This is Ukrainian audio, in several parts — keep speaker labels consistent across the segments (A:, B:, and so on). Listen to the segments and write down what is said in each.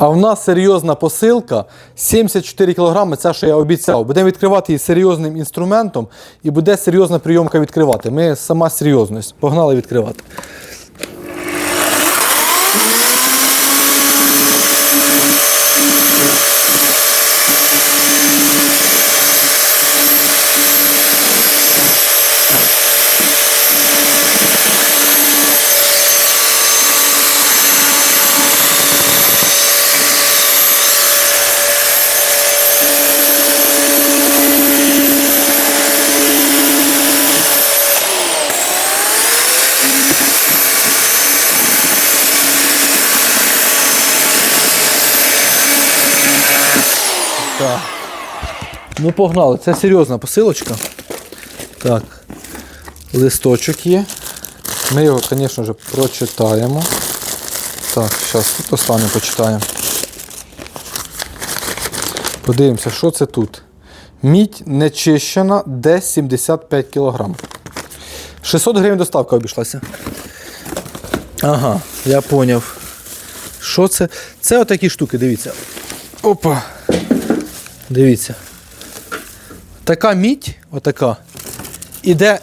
A: А в нас серйозна посилка 74 кг, це що я обіцяв. Будемо відкривати її серйозним інструментом і буде серйозна прийомка відкривати. Ми сама серйозність. Погнали відкривати. Так. Ну, погнали. Це серйозна посилочка. Так. Листочок є. Ми його, звісно ж, прочитаємо. Так, зараз тут останнє почитаємо. Подивимося, що це тут. Мідь нечищена, десь 75 кг. 600 гривень доставка обійшлася. Ага, я поняв. Що це? Це отакі штуки, дивіться. Опа. Дивіться. Така мідь, отака, іде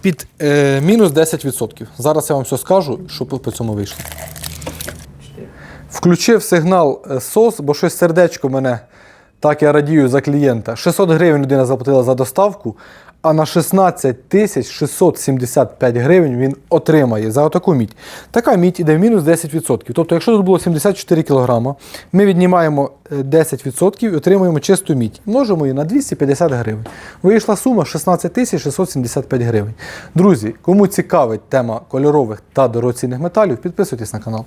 A: під е, мінус 10%. Зараз я вам все скажу, що по цьому вийшло. Включив сигнал сос, SOS, бо щось сердечко мене, так я радію за клієнта. 600 гривень людина заплатила за доставку, а на 16 тисяч 675 гривень він отримає за отаку мідь. Така мідь іде в мінус 10%. Тобто, якщо тут було 74 кг, ми віднімаємо е, 10% і отримуємо чисту мідь. Множимо її на 250 гривень. Вийшла сума 16 тисяч 675 гривень. Друзі, кому цікавить тема кольорових та дорогоцінних металів, підписуйтесь на канал.